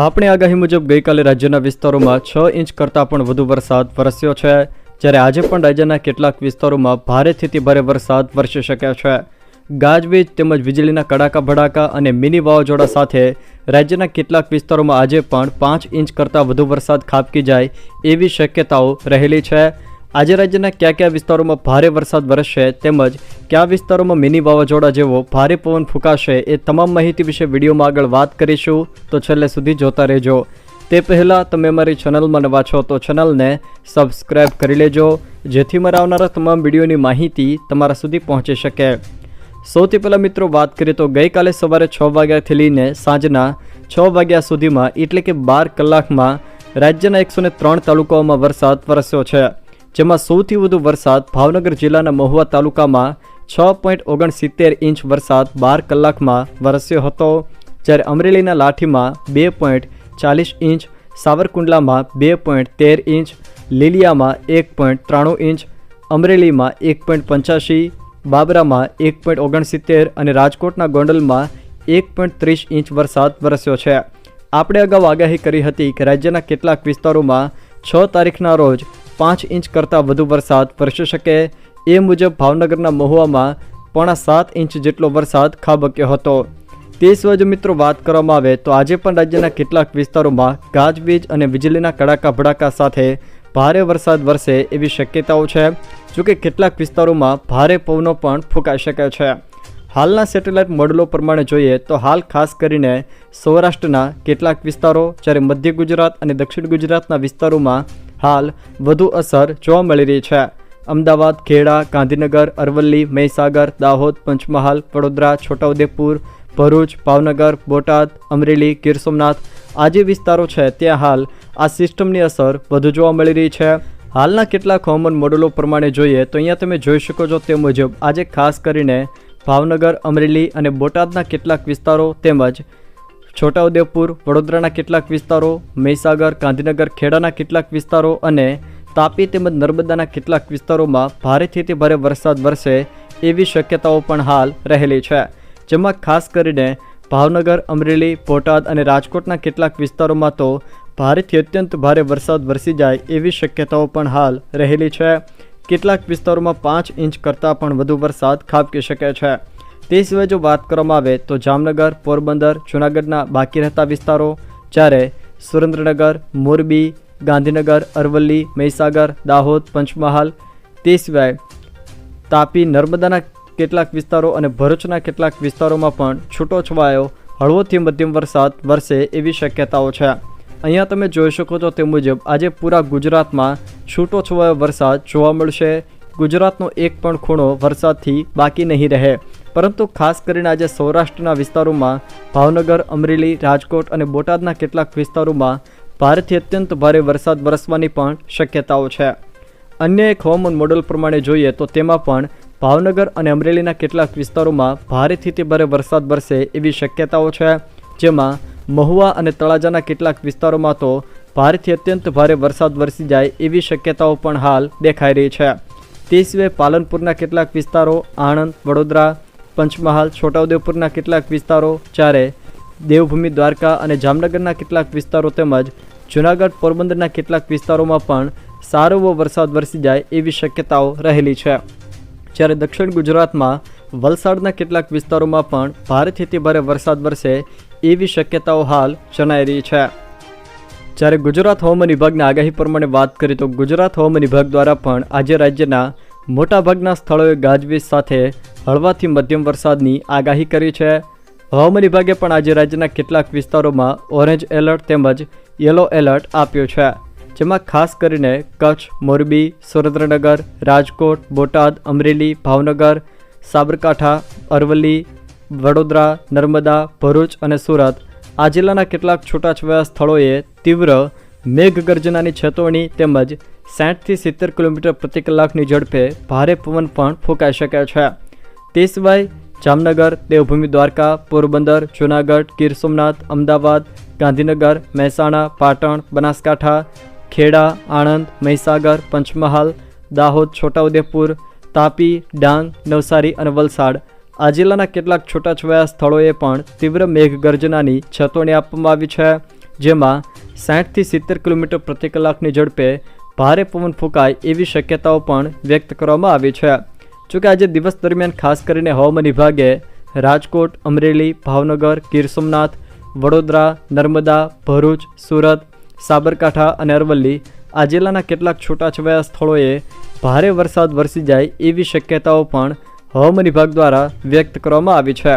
આપણી આગાહી મુજબ ગઈકાલે રાજ્યના વિસ્તારોમાં છ ઇંચ કરતાં પણ વધુ વરસાદ વરસ્યો છે, જ્યારે આજે પણ રાજ્યના કેટલાક વિસ્તારોમાં ભારેથી ભારે વરસાદ વરસી શકે છે. ગાજવીજ તેમજ વીજળીના કડાકા ભડાકા અને મિની વાવાઝોડા સાથે રાજ્યના કેટલાક વિસ્તારોમાં આજે પણ પાંચ ઇંચ કરતાં વધુ વરસાદ ખાબકી જાય એવી શક્યતાઓ રહેલી છે. આજે રાજ્યના કયા કયા વિસ્તારોમાં ભારે વરસાદ વરસશે તેમજ કયા વિસ્તારોમાં મિની વાવાઝોડા જેવો ભારે પવન ફૂંકાશે એ તમામ માહિતી વિશે વિડીયોમાં આગળ વાત કરીશું. તો છેલ્લે સુધી જોતા રહેજો. તે પહેલાં તમે અમારી ચેનલમાં નવા છો તો ચેનલને સબસ્ક્રાઈબ કરી લેજો, જેથી મારા આવનારા તમામ વિડીયોની માહિતી તમારા સુધી પહોંચી શકે. સૌથી પહેલાં મિત્રો વાત કરીએ તો ગઈકાલે સવારે છ વાગ્યાથી લઈને સાંજના છ વાગ્યા સુધીમાં એટલે કે બાર કલાકમાં રાજ્યના એકસો ને ત્રણ તાલુકાઓમાં વરસાદ વરસ્યો છે. જેમાં સૌથી વધુ વરસાદ ભાવનગર જિલ્લાના મહુવા તાલુકામાં છ પોઈન્ટ ઓગણસિત્તેર ઇંચ વરસાદ બાર કલાકમાં વરસ્યો હતો, જ્યારે અમરેલીના લાઠીમાં બે પોઈન્ટ ચાલીસ ઇંચ, સાવરકુંડલામાં બે પોઈન્ટ તેર ઇંચ, લીલિયામાં એક પોઈન્ટ ત્રાણું ઇંચ, અમરેલીમાં એક પોઈન્ટ પંચ્યાસી, બાબરામાં એક પોઈન્ટ ઓગણસિત્તેર અને રાજકોટના ગોંડલમાં એક પોઈન્ટ ત્રીસ ઇંચ વરસાદ વરસ્યો છે. આપણે અગાઉ આગાહી કરી હતી કે રાજ્યના કેટલાક વિસ્તારોમાં છ તારીખના રોજ પાંચ ઇંચ કરતાં વધુ વરસાદ વરસી શકે એ મુજબ ભાવનગરના મહુવામાં પોણા સાત ઇંચ જેટલો વરસાદ ખાબક્યો હતો. તે સિવાય જો મિત્રો વાત કરવામાં આવે તો આજે પણ રાજ્યના કેટલાક વિસ્તારોમાં ગાજવીજ અને વીજળીના કડાકા ભડાકા સાથે ભારે વરસાદ વરસે એવી શક્યતાઓ છે જોકે કેટલાક વિસ્તારોમાં ભારે પવનો પણ ફૂંકાઈ શકે છે. હાલના સેટેલાઇટ મોડલો પ્રમાણે જોઈએ તો હાલ ખાસ કરીને સૌરાષ્ટ્રના કેટલાક વિસ્તારો, જ્યારે મધ્ય ગુજરાત અને દક્ષિણ ગુજરાતના વિસ્તારોમાં હાલ વધુ અસર જોવા મળી રહી છે. અમદાવાદ, ખેડા, ગાંધીનગર, અરવલ્લી, મહીસાગર, દાહોદ, પંચમહાલ, વડોદરા, છોટાઉદેપુર, ભરૂચ, ભાવનગર, બોટાદ, અમરેલી, ગીર સોમનાથ આ જે વિસ્તારો છે ત્યાં હાલ આ સિસ્ટમની અસર વધુ જોવા મળી રહી છે. હાલના કેટલાક હવામાન મોડેલો પ્રમાણે જોઈએ તો અહીંયા તમે જોઈ શકો છો તે મુજબ આજે ખાસ કરીને ભાવનગર, અમરેલી અને બોટાદના કેટલાક વિસ્તારો તેમજ છોટાઉદેપુર, વડોદરાના કેટલાક વિસ્તારો, મહીસાગર, ગાંધીનગર, ખેડાના કેટલાક વિસ્તારો અને તાપી તેમજ નર્મદાના કેટલાક વિસ્તારોમાં ભારેથી ભારે વરસાદ વરસે એવી શક્યતાઓ પણ હાલ રહેલી છે. જેમાં ખાસ કરીને ભાવનગર, અમરેલી, બોટાદ અને રાજકોટના કેટલાક વિસ્તારોમાં તો ભારેથી અત્યંત ભારે વરસાદ વરસી જાય એવી શક્યતાઓ પણ હાલ રહેલી છે. કેટલાક વિસ્તારોમાં પાંચ ઇંચ કરતાં પણ વધુ વરસાદ ખાબકી શકે છે. તે સિવાય જો વાત કરવામાં આવે તો જામનગર, પોરબંદર, જૂનાગઢના બાકી રહેતા વિસ્તારો જ્યારે સુરેન્દ્રનગર, મોરબી, ગાંધીનગર, અરવલ્લી, મહીસાગર, દાહોદ, પંચમહાલ તે સિવાય તાપી, નર્મદાના કેટલાક વિસ્તારો અને ભરૂચના કેટલાક વિસ્તારોમાં પણ છૂટો છવાયો હળવોથી મધ્યમ વરસાદ વરસે એવી શક્યતાઓ છે. અહીંયા તમે જોઈ શકો છો તે મુજબ આજે પૂરા ગુજરાતમાં છૂટો છવાયો વરસાદ જોવા મળશે. ગુજરાતનો એક પણ ખૂણો વરસાદથી બાકી નહીં રહે. પરંતુ ખાસ કરીને આજે સૌરાષ્ટ્રના વિસ્તારોમાં, ભાવનગર, અમરેલી, રાજકોટ અને બોટાદના કેટલાક વિસ્તારોમાં ભારેથી અત્યંત ભારે વરસાદ વરસવાની પણ શક્યતાઓ છે. અન્ય એક હવામાન મોડલ પ્રમાણે જોઈએ તો તેમાં પણ ભાવનગર અને અમરેલીના કેટલાક વિસ્તારોમાં ભારેથી તે ભારે વરસાદ વરસે એવી શક્યતાઓ છે, જેમાં મહુવા અને તળાજાના કેટલાક વિસ્તારોમાં તો ભારેથી અત્યંત ભારે વરસાદ વરસી જાય એવી શક્યતાઓ પણ હાલ દેખાઈ રહી છે. તે સિવાય પાલનપુરના કેટલાક વિસ્તારો, આણંદ, વડોદરા પંચમહાલ, છોટાઉદેપુરના કેટલાક વિસ્તારો, જ્યારે દેવભૂમિ, દ્વારકા અને જામનગરના કેટલાક વિસ્તારો તેમજ જૂનાગઢ પોરબંદરના કેટલાક વિસ્તારોમાં પણ સારો એવો વરસાદ વરસી જાય એવી શક્યતાઓ રહેલી છે. જ્યારે દક્ષિણ ગુજરાતમાં વલસાડના કેટલાક વિસ્તારોમાં પણ ભારેથી ભારે વરસાદ વરસે એવી શક્યતાઓ હાલ જણાઈ રહી છે. જ્યારે ગુજરાત હવામાન વિભાગના આગાહી પ્રમાણે વાત કરીએ તો ગુજરાત હવામાન વિભાગ દ્વારા પણ આજે રાજ્યના મોટાભાગના સ્થળોએ ગાજવીજ સાથે હળવાથી મધ્યમ વરસાદની આગાહી કરી છે. હવામાન વિભાગે પણ આજે રાજ્યના કેટલાક વિસ્તારોમાં ઓરેન્જ એલર્ટ તેમજ યલો એલર્ટ આપ્યો છે, જેમાં ખાસ કરીને કચ્છ, મોરબી, સુરેન્દ્રનગર, રાજકોટ, બોટાદ, અમરેલી, ભાવનગર, સાબરકાંઠા, અરવલ્લી, વડોદરા, નર્મદા, ભરૂચ અને સુરત. આ જિલ્લાના કેટલાક છૂટાછવાયા સ્થળોએ તીવ્ર મેઘગર્જનાની છેતવણી તેમજ સાઠથી સિત્તેર કિલોમીટર પ્રતિ કલાકની ઝડપે ભારે પવન પણ ફૂંકાઈ શકે છે. તે સિવાય જામનગર, દેવભૂમિ, દ્વારકા, પોરબંદર, જૂનાગઢ, ગીર સોમનાથ, અમદાવાદ, ગાંધીનગર, મહેસાણા, પાટણ, બનાસકાંઠા, ખેડા, આણંદ, મહીસાગર, પંચમહાલ, દાહોદ, છોટાઉદેપુર, તાપી, ડાંગ, નવસારી અને વલસાડ. આ જિલ્લાના કેટલાક છૂટાછવાયા સ્થળોએ પણ તીવ્ર મેઘગર્જનાની ચેતવણી આપવામાં આવી છે, જેમાં સાઠથી સિત્તેર કિલોમીટર પ્રતિ કલાકની ઝડપે ભારે પવન ફૂંકાય એવી શક્યતાઓ પણ વ્યક્ત કરવામાં આવી છે. જોકે આજે દિવસ દરમિયાન ખાસ કરીને હવામાન વિભાગે રાજકોટ, અમરેલી, ભાવનગર, ગીર સોમનાથ, વડોદરા, નર્મદા, ભરૂચ, સુરત, સાબરકાંઠા અને અરવલ્લી આ જિલ્લાના કેટલાક છૂટાછવાયા સ્થળોએ ભારે વરસાદ વરસી જાય એવી શક્યતાઓ પણ હવામાન વિભાગ દ્વારા વ્યક્ત કરવામાં આવી છે.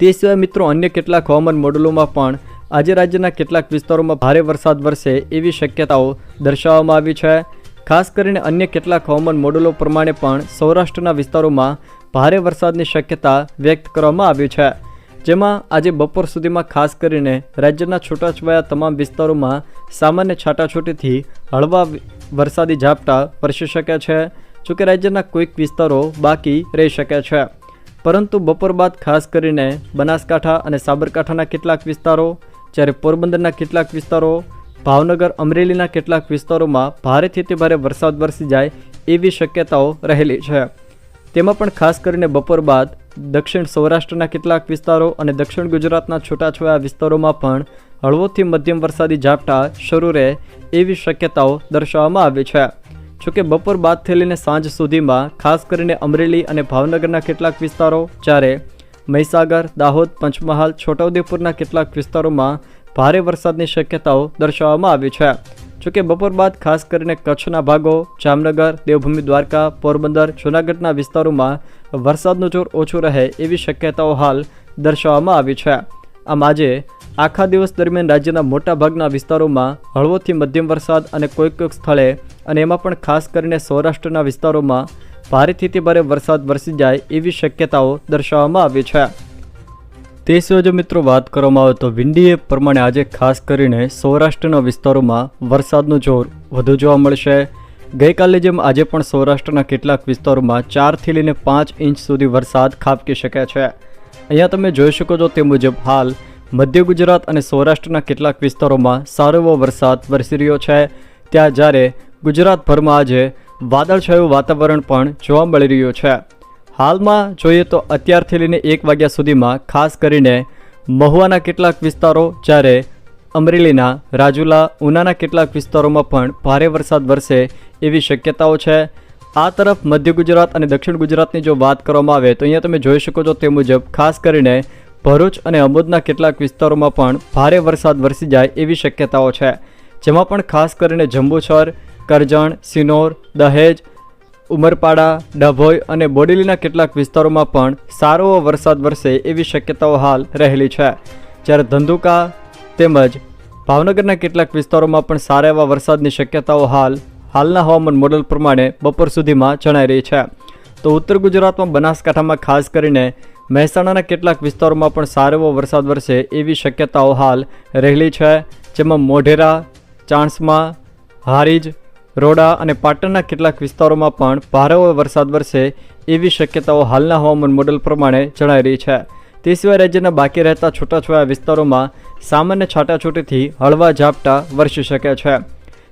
તે સિવાય મિત્રો અન્ય કેટલાક હવામાન મોડલોમાં પણ આજે રાજ્યના કેટલાક વિસ્તારોમાં ભારે વરસાદ વરસે એવી શક્યતાઓ દર્શાવવામાં આવી છે. ખાસ કરીને અન્ય કેટલાક હવામાન મોડેલો પ્રમાણે પણ સૌરાષ્ટ્રના વિસ્તારોમાં ભારે વરસાદની શક્યતા વ્યક્ત કરવામાં આવી છે. જેમાં આજે બપોર સુધીમાં ખાસ કરીને રાજ્યના છૂટાછવાયા તમામ વિસ્તારોમાં સામાન્ય છાટાછૂટીથી હળવા વરસાદી ઝાપટા વરસી શકે છે, જોકે રાજ્યના કોઈક વિસ્તારો બાકી રહી શકે છે. પરંતુ બપોર બાદ ખાસ કરીને બનાસકાંઠા અને સાબરકાંઠાના કેટલાક વિસ્તારો જ્યારે પોરબંદરના કેટલાક વિસ્તારો, ભાવનગર, અમરેલીના કેટલાક વિસ્તારોમાં ભારેથી તે ભારે વરસાદ વરસી જાય એવી શક્યતાઓ રહેલી છે. તેમાં પણ ખાસ કરીને બપોર બાદ દક્ષિણ સૌરાષ્ટ્રના કેટલાક વિસ્તારો અને દક્ષિણ ગુજરાતના છૂટાછવાયા વિસ્તારોમાં પણ હળવોથી મધ્યમ વરસાદી ઝાપટા શરૂ રહે એવી શક્યતાઓ દર્શાવવામાં આવી છે. જોકે બપોર બાદથી લઈને સાંજ સુધીમાં ખાસ કરીને અમરેલી અને ભાવનગરના કેટલાક વિસ્તારો જ્યારે મહીસાગર, દાહોદ, પંચમહાલ, છોટાઉદેપુરના કેટલાક વિસ્તારોમાં ભારે વરસાદની શક્યતાઓ દર્શાવવામાં આવી છે. જોકે બપોર બાદ ખાસ કરીને કચ્છના ભાગો, જામનગર, દેવભૂમિ, દ્વારકા, પોરબંદર, જૂનાગઢના વિસ્તારોમાં વરસાદનું જોર ઓછું રહે એવી શક્યતાઓ હાલ દર્શાવવામાં આવી છે. આમ આજે આખા દિવસ દરમિયાન રાજ્યના મોટાભાગના વિસ્તારોમાં હળવોથી મધ્યમ વરસાદ અને કોઈક કોઈક સ્થળે અને એમાં પણ ખાસ કરીને સૌરાષ્ટ્રના વિસ્તારોમાં ભારેથી તે ભારે વરસાદ વરસી જાય એવી શક્યતાઓ દર્શાવવામાં આવી છે. તે સિવાય જો મિત્રો વાત કરવામાં આવે તો વિંડીએ પ્રમાણે આજે ખાસ કરીને સૌરાષ્ટ્રના વિસ્તારોમાં વરસાદનું જોર વધુ જોવા મળશે. ગઈકાલે જેમ આજે પણ સૌરાષ્ટ્રના કેટલાક વિસ્તારોમાં ચારથી લઈને પાંચ ઇંચ સુધી વરસાદ ખાબકી શકે છે. અહીંયા તમે જોઈ શકો છો તે મુજબ હાલ મધ્ય ગુજરાત અને સૌરાષ્ટ્રના કેટલાક વિસ્તારોમાં સારો એવો વરસાદ વરસી રહ્યો છે. ત્યાં જ્યારે ગુજરાતભરમાં આજે વાદળછાયું વાતાવરણ પણ જોવા મળી રહ્યું છે. હાલમાં જોઈએ તો અત્યારથી લઈને એક વાગ્યા સુધીમાં ખાસ કરીને મહુવાના કેટલાક વિસ્તારો જ્યારે અમરેલીના, રાજુલા, ઉનાના કેટલાક વિસ્તારોમાં પણ ભારે વરસાદ વરસે એવી શક્યતાઓ છે. આ તરફ મધ્ય ગુજરાત અને દક્ષિણ ગુજરાતની જો વાત કરવામાં આવે તો અહીંયા તમે જોઈ શકો છો તે મુજબ ખાસ કરીને ભરૂચ અને અમોદના કેટલાક વિસ્તારોમાં પણ ભારે વરસાદ વરસી જાય એવી શક્યતાઓ છે. જેમાં પણ ખાસ કરીને જંબુસર કરજણ, સિનોર, દહેજ, ઉમરપાડા, ડભોઈ અને બોડેલીના કેટલાક વિસ્તારોમાં પણ સારો વરસાદ વરસે એવી શક્યતાઓ હાલ રહેલી છે. જ્યારે ધંધુકા તેમજ ભાવનગરના કેટલાક વિસ્તારોમાં પણ સારા એવા વરસાદની શક્યતાઓ હાલ, હાલના હવામાન મોડલ પ્રમાણે બપોર સુધીમાં જણાઈ રહી છે. તો ઉત્તર ગુજરાતમાં બનાસકાંઠામાં ખાસ કરીને મહેસાણાના કેટલાક વિસ્તારોમાં પણ સારો એવો વરસાદ વરસે એવી શક્યતાઓ હાલ રહેલી છે. જેમાં મોઢેરા, ચાણસ્મા, હારીજ રોડા અને પાટણના કેટલાક વિસ્તારોમાં પણ ભારે વરસાદ વરસે એવી શક્યતાઓ હાલના હવામાન મોડેલ પ્રમાણે જણાઈ રહી છે. તે સિવાય રાજ્યના બાકી રહેતા છૂટાછવાયા વિસ્તારોમાં સામાન્ય છાટાછૂટીથી હળવા ઝાપટા વરસી શકે છે.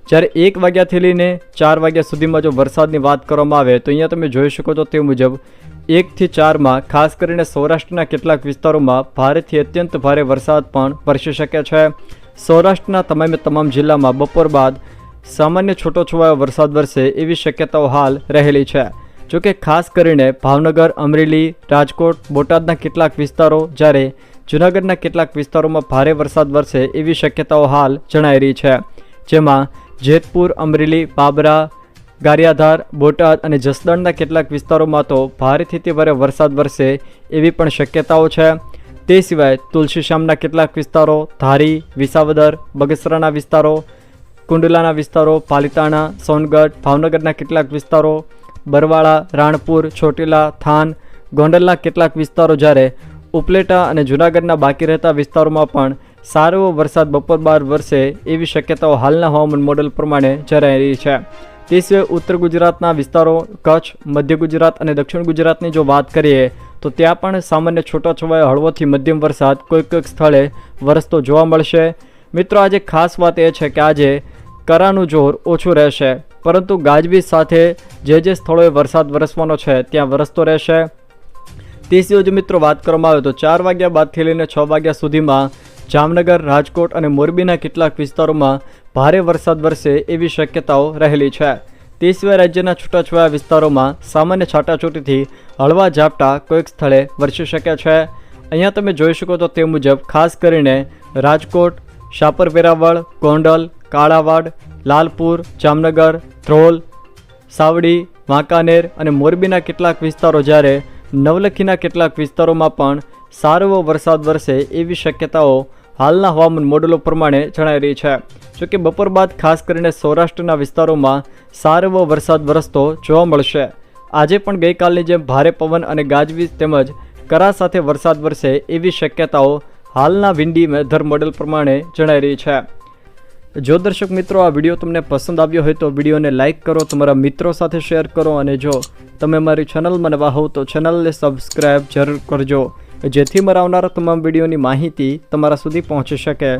જ્યારે એક વાગ્યાથી લઈને ચાર વાગ્યા સુધીમાં જો વરસાદની વાત કરવામાં આવે તો અહીંયા તમે જોઈ શકો છો તે મુજબ એકથી ચારમાં, ખાસ કરીને સૌરાષ્ટ્રના કેટલાક વિસ્તારોમાં ભારેથી અત્યંત ભારે વરસાદ પણ વરસી શકે છે. સૌરાષ્ટ્રના તમામે તમામ જિલ્લામાં બપોર બાદ સામાન્ય છૂટોછવાયો વરસાદ વરસે એવી શક્યતાઓ હાલ રહેલી છે. જોકે ખાસ કરીને ભાવનગર, અમરેલી, રાજકોટ, બોટાદના કેટલાક વિસ્તારો જ્યારે જૂનાગઢના કેટલાક વિસ્તારોમાં ભારે વરસાદ વરસે એવી શક્યતાઓ હાલ જણાઈ રહી છે. જેમાં જેતપુર, અમરેલી, બાબરા, ગારિયાધાર, બોટાદ અને જસદણના કેટલાક વિસ્તારોમાં તો ભારેથી તે ભારે વરસાદ વરસે એવી પણ શક્યતાઓ છે. તે સિવાય તુલસીશ્યામના કેટલાક વિસ્તારો ધારી, વિસાવદર, બગસરાના વિસ્તારો કુંડલાના વિસ્તારો, પાલિતાણા, સોનગઢ, ભાવનગરના કેટલાક વિસ્તારો, બરવાળા, રાણપુર, ચોટીલા, થાન, ગોંડલના કેટલાક વિસ્તારો જ્યારે ઉપલેટા અને જૂનાગઢના બાકી રહેતા વિસ્તારોમાં પણ સારો એવો વરસાદ બપોર બાર વરસે એવી શક્યતાઓ હાલના હવામાન મોડેલ પ્રમાણે જણાઈ રહી છે. તે સિવાય ઉત્તર ગુજરાતના વિસ્તારો, કચ્છ, મધ્ય ગુજરાત અને દક્ષિણ ગુજરાતની જો વાત કરીએ, તો ત્યાં પણ સામાન્ય છૂટાછવાયો હળવોથી મધ્યમ વરસાદ કોઈક કોઈક સ્થળે વરસતો જોવા મળશે. મિત્રો, આજે ખાસ વાત એ છે કે આજે કરાનું જોર ઓછું રહેશે, પરંતુ ગાજવીજ સાથે જે જે સ્થળોએ વરસાદ વરસવાનો છે, ત્યાં વરસતો રહેશે. તે સિવાય જો મિત્રો વાત કરવામાં આવે તો ચાર વાગ્યા બાદથી લઈને છ વાગ્યા સુધીમાં જામનગર, રાજકોટ અને મોરબીના કેટલાક વિસ્તારોમાં ભારે વરસાદ વરસે એવી શક્યતાઓ રહેલી છે. તે સિવાય રાજ્યના છૂટાછવાયા વિસ્તારોમાં સામાન્ય છાંટાછૂટીથી હળવા ઝાપટા કોઈક સ્થળે વરસી શકે છે. અહીંયા તમે જોઈ શકો તો તે મુજબ ખાસ કરીને રાજકોટ શાપર વેરાવળ ગોંડલ, કાળાવાડ, લાલપુર, જામનગર, ધ્રોલ, સાવડી, વાંકાનેર અને મોરબીના કેટલાક વિસ્તારો જ્યારે નવલખીના કેટલાક વિસ્તારોમાં પણ સારો વરસાદ વરસે એવી શક્યતાઓ હાલના હવામાન મોડેલો પ્રમાણે જણાઈ રહી છે. જોકે બપોર બાદ ખાસ કરીને સૌરાષ્ટ્રના વિસ્તારોમાં સારો વરસાદ વરસતો જોવા મળશે. આજે પણ ગઈકાલની જેમ ભારે પવન અને ગાજવીજ તેમજ કરા સાથે વરસાદ વરસે એવી શક્યતાઓ હાલના વિંડી વેધર મોડેલ પ્રમાણે જણાઈ રહી છે. જો દર્શક મિત્રો આ વીડિયો તમને પસંદ આવ્યો હોય તો વિડીયોને લાઇક કરો, તમારા મિત્રો સાથે શેર કરો અને જો તમે મારી ચેનલમાં નવા વાહો તો ચેનલને સબસ્ક્રાઈબ જરૂર કરજો, જેથી મારા આવનારા તમામ વિડીયોની માહિતી તમારા સુધી પહોંચી શકે.